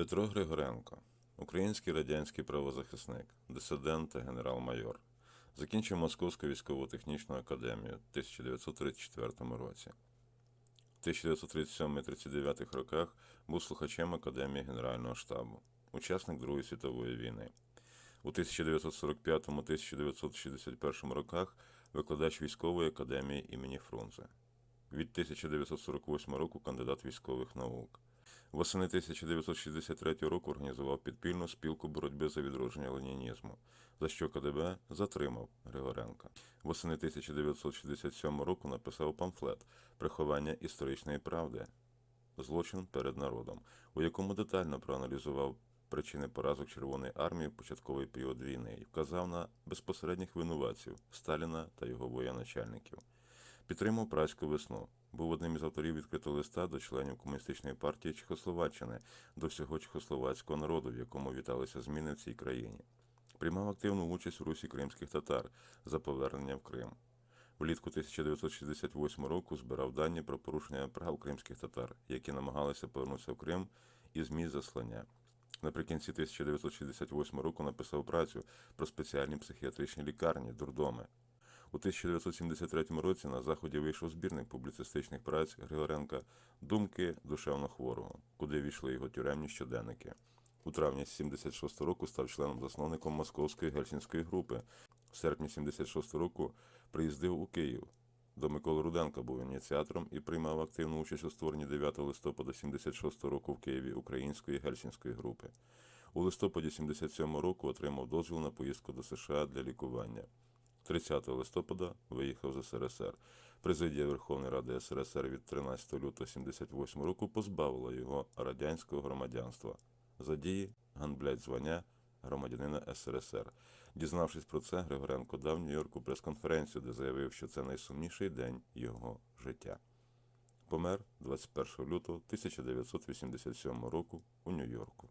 Петро Григоренко, український радянський правозахисник, дисидент та генерал-майор. Закінчив Московську військово-технічну академію в 1934 році. В 1937-39 роках був слухачем Академії Генерального штабу, учасник Другої світової війни. У 1945-1961 роках викладач військової академії імені Фрунзе. Від 1948 року кандидат військових наук. Восени 1963 року організував підпільну спілку боротьби за відродження ленінізму, за що КДБ затримав Григоренка. Восени 1967 року написав памфлет Приховання історичної правди. Злочин перед народом, у якому детально проаналізував причини поразок Червоної армії в початковий період війни і вказав на безпосередніх винуватців Сталіна та його воєначальників. Підтримав працьку весну. Був одним із авторів відкритого листа до членів комуністичної партії Чехословаччини, до всього чехословацького народу, в якому віталися зміни в цій країні. Приймав активну участь у русі кримських татар за повернення в Крим. Влітку 1968 року збирав дані про порушення прав кримських татар, які намагалися повернутися в Крим із місць заслання. Наприкінці 1968 року написав працю про спеціальні психіатричні лікарні, дурдоми. У 1973 році на заході вийшов збірник публіцистичних праць Григоренка Думки душевнохворого, куди війшли його тюремні щоденники. У травні 76 року став членом-засновником Московської гельсінської групи. В серпні 76 року приїздив у Київ. До Миколи Руденка був ініціатором і приймав активну участь у створенні 9 листопада 76 року в Києві Української гельсінської групи. У листопаді 77 року отримав дозвіл на поїздку до США для лікування. 30 листопада виїхав з СРСР. Президія Верховної Ради СРСР від 13 лютого 78 року позбавила його радянського громадянства за дії ганблять звання громадянина СРСР. Дізнавшись про це, Григоренко дав Нью-Йорку прес-конференцію, де заявив, що це найсумніший день його життя. Помер 21 лютого 1987 року у Нью-Йорку.